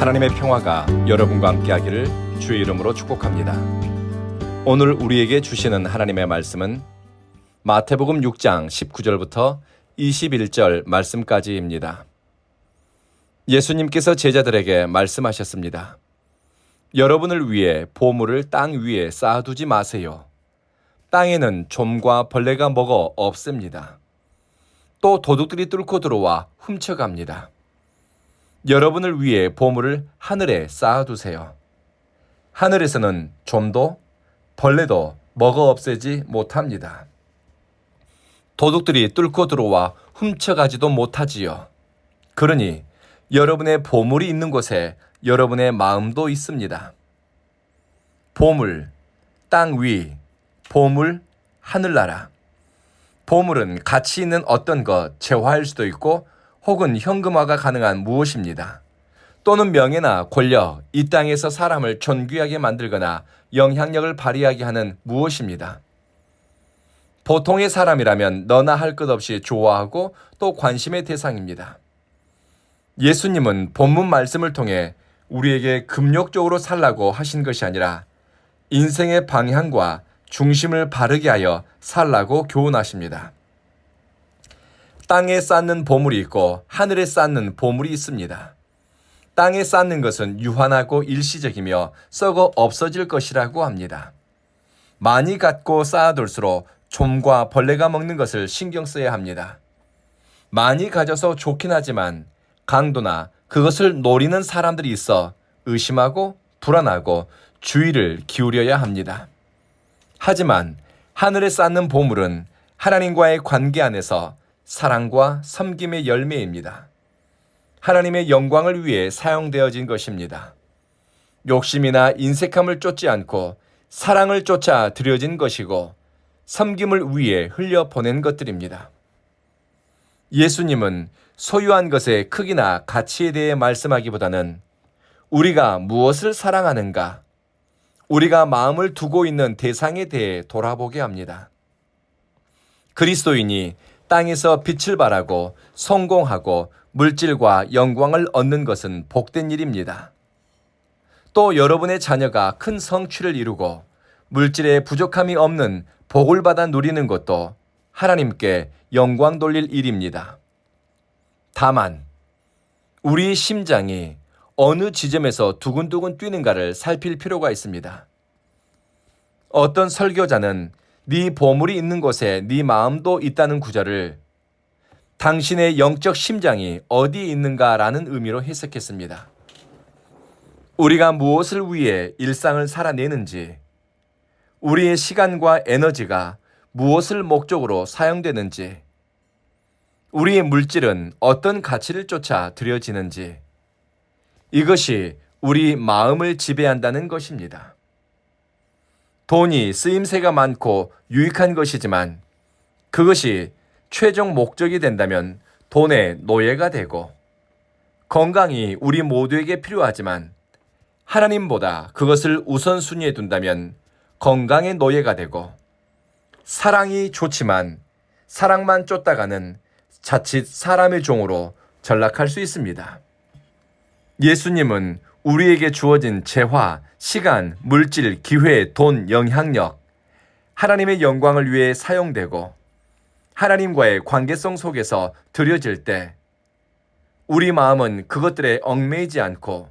하나님의 평화가 여러분과 함께하기를 주의 이름으로 축복합니다. 오늘 우리에게 주시는 하나님의 말씀은 마태복음 6장 19절부터 21절 말씀까지입니다. 예수님께서 제자들에게 말씀하셨습니다. 여러분을 위해 보물을 땅 위에 쌓아두지 마세요. 땅에는 좀과 벌레가 먹어 없습니다. 또 도둑들이 뚫고 들어와 훔쳐갑니다. 여러분을 위해 보물을 하늘에 쌓아두세요. 하늘에서는 좀도 벌레도 먹어 없애지 못합니다. 도둑들이 뚫고 들어와 훔쳐가지도 못하지요. 그러니 여러분의 보물이 있는 곳에 여러분의 마음도 있습니다. 보물, 땅 위, 보물, 하늘나라. 보물은 가치 있는 어떤 것, 재화일 수도 있고 혹은 현금화가 가능한 무엇입니다. 또는 명예나 권력, 이 땅에서 사람을 존귀하게 만들거나 영향력을 발휘하게 하는 무엇입니다. 보통의 사람이라면 너나 할 것 없이 좋아하고 또 관심의 대상입니다. 예수님은 본문 말씀을 통해 우리에게 금욕적으로 살라고 하신 것이 아니라 인생의 방향과 중심을 바르게 하여 살라고 교훈하십니다. 땅에 쌓는 보물이 있고 하늘에 쌓는 보물이 있습니다. 땅에 쌓는 것은 유한하고 일시적이며 썩어 없어질 것이라고 합니다. 많이 갖고 쌓아둘수록 좀과 벌레가 먹는 것을 신경 써야 합니다. 많이 가져서 좋긴 하지만 강도나 그것을 노리는 사람들이 있어 의심하고 불안하고 주의를 기울여야 합니다. 하지만 하늘에 쌓는 보물은 하나님과의 관계 안에서 사랑과 섬김의 열매입니다. 하나님의 영광을 위해 사용되어진 것입니다. 욕심이나 인색함을 쫓지 않고 사랑을 쫓아 들여진 것이고 섬김을 위해 흘려 보낸 것들입니다. 예수님은 소유한 것의 크기나 가치에 대해 말씀하기보다는 우리가 무엇을 사랑하는가, 우리가 마음을 두고 있는 대상에 대해 돌아보게 합니다. 그리스도인이 땅에서 빛을 발하고 성공하고 물질과 영광을 얻는 것은 복된 일입니다. 또 여러분의 자녀가 큰 성취를 이루고 물질에 부족함이 없는 복을 받아 누리는 것도 하나님께 영광 돌릴 일입니다. 다만, 우리 심장이 어느 지점에서 두근두근 뛰는가를 살필 필요가 있습니다. 어떤 설교자는 네 보물이 있는 곳에 네 마음도 있다는 구절을 당신의 영적 심장이 어디에 있는가라는 의미로 해석했습니다. 우리가 무엇을 위해 일상을 살아내는지, 우리의 시간과 에너지가 무엇을 목적으로 사용되는지, 우리의 물질은 어떤 가치를 쫓아 들여지는지, 이것이 우리 마음을 지배한다는 것입니다. 돈이 쓰임새가 많고 유익한 것이지만 그것이 최종 목적이 된다면 돈의 노예가 되고 건강이 우리 모두에게 필요하지만 하나님보다 그것을 우선순위에 둔다면 건강의 노예가 되고 사랑이 좋지만 사랑만 쫓다가는 자칫 사람의 종으로 전락할 수 있습니다. 예수님은 우리에게 주어진 재화, 시간, 물질, 기회, 돈, 영향력, 하나님의 영광을 위해 사용되고 하나님과의 관계성 속에서 드려질 때 우리 마음은 그것들에 얽매이지 않고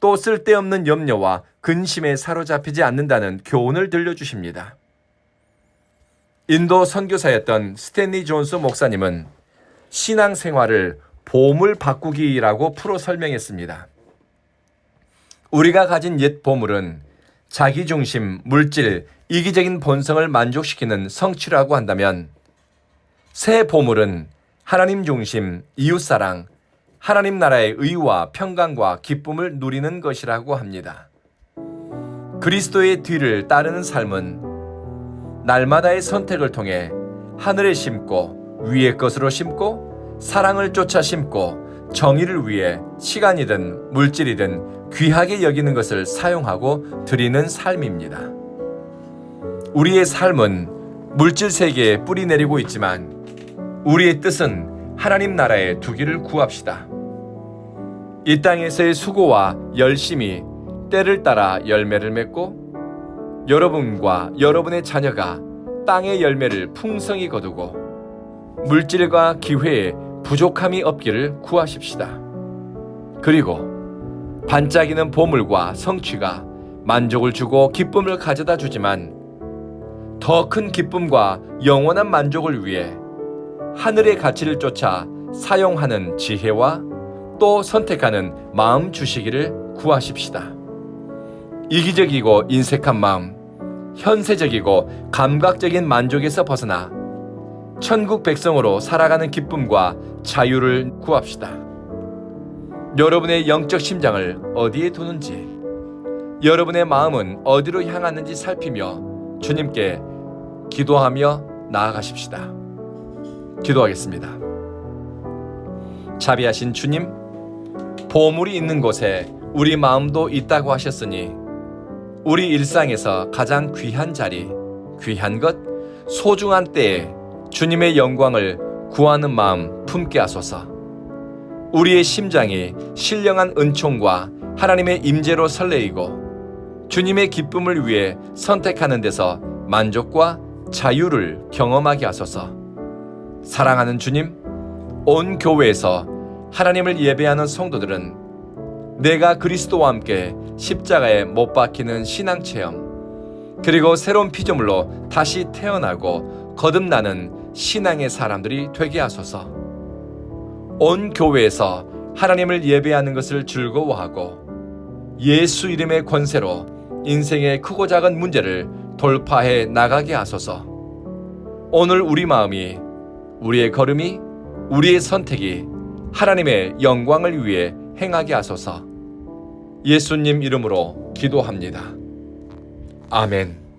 또 쓸데없는 염려와 근심에 사로잡히지 않는다는 교훈을 들려주십니다. 인도 선교사였던 스탠리 존스 목사님은 신앙생활을 보물 바꾸기라고 풀어 설명했습니다. 우리가 가진 옛 보물은 자기중심, 물질, 이기적인 본성을 만족시키는 성취라고 한다면 새 보물은 하나님 중심, 이웃사랑, 하나님 나라의 의와 평강과 기쁨을 누리는 것이라고 합니다. 그리스도의 뒤를 따르는 삶은 날마다의 선택을 통해 하늘에 심고 위의 것으로 심고 사랑을 쫓아 심고 정의를 위해 시간이든 물질이든 귀하게 여기는 것을 사용하고 드리는 삶입니다. 우리의 삶은 물질 세계에 뿌리 내리고 있지만 우리의 뜻은 하나님 나라에 두기를 구합시다. 이 땅에서의 수고와 열심이 때를 따라 열매를 맺고 여러분과 여러분의 자녀가 땅의 열매를 풍성히 거두고 물질과 기회에 부족함이 없기를 구하십시다. 그리고 반짝이는 보물과 성취가 만족을 주고 기쁨을 가져다 주지만 더 큰 기쁨과 영원한 만족을 위해 하늘의 가치를 쫓아 사용하는 지혜와 또 선택하는 마음 주시기를 구하십시다. 이기적이고 인색한 마음, 현세적이고 감각적인 만족에서 벗어나 천국 백성으로 살아가는 기쁨과 자유를 구합시다. 여러분의 영적 심장을 어디에 두는지, 여러분의 마음은 어디로 향하는지 살피며 주님께 기도하며 나아가십시다. 기도하겠습니다. 자비하신 주님, 보물이 있는 곳에 우리 마음도 있다고 하셨으니 우리 일상에서 가장 귀한 자리, 귀한 것, 소중한 때에 주님의 영광을 구하는 마음 품게 하소서. 우리의 심장이 신령한 은총과 하나님의 임재로 설레이고 주님의 기쁨을 위해 선택하는 데서 만족과 자유를 경험하게 하소서. 사랑하는 주님, 온 교회에서 하나님을 예배하는 성도들은 내가 그리스도와 함께 십자가에 못 박히는 신앙 체험, 그리고 새로운 피조물로 다시 태어나고 거듭나는 신앙의 사람들이 되게 하소서. 온 교회에서 하나님을 예배하는 것을 즐거워하고 예수 이름의 권세로 인생의 크고 작은 문제를 돌파해 나가게 하소서. 오늘 우리 마음이, 우리의 걸음이, 우리의 선택이 하나님의 영광을 위해 행하게 하소서. 예수님 이름으로 기도합니다. 아멘.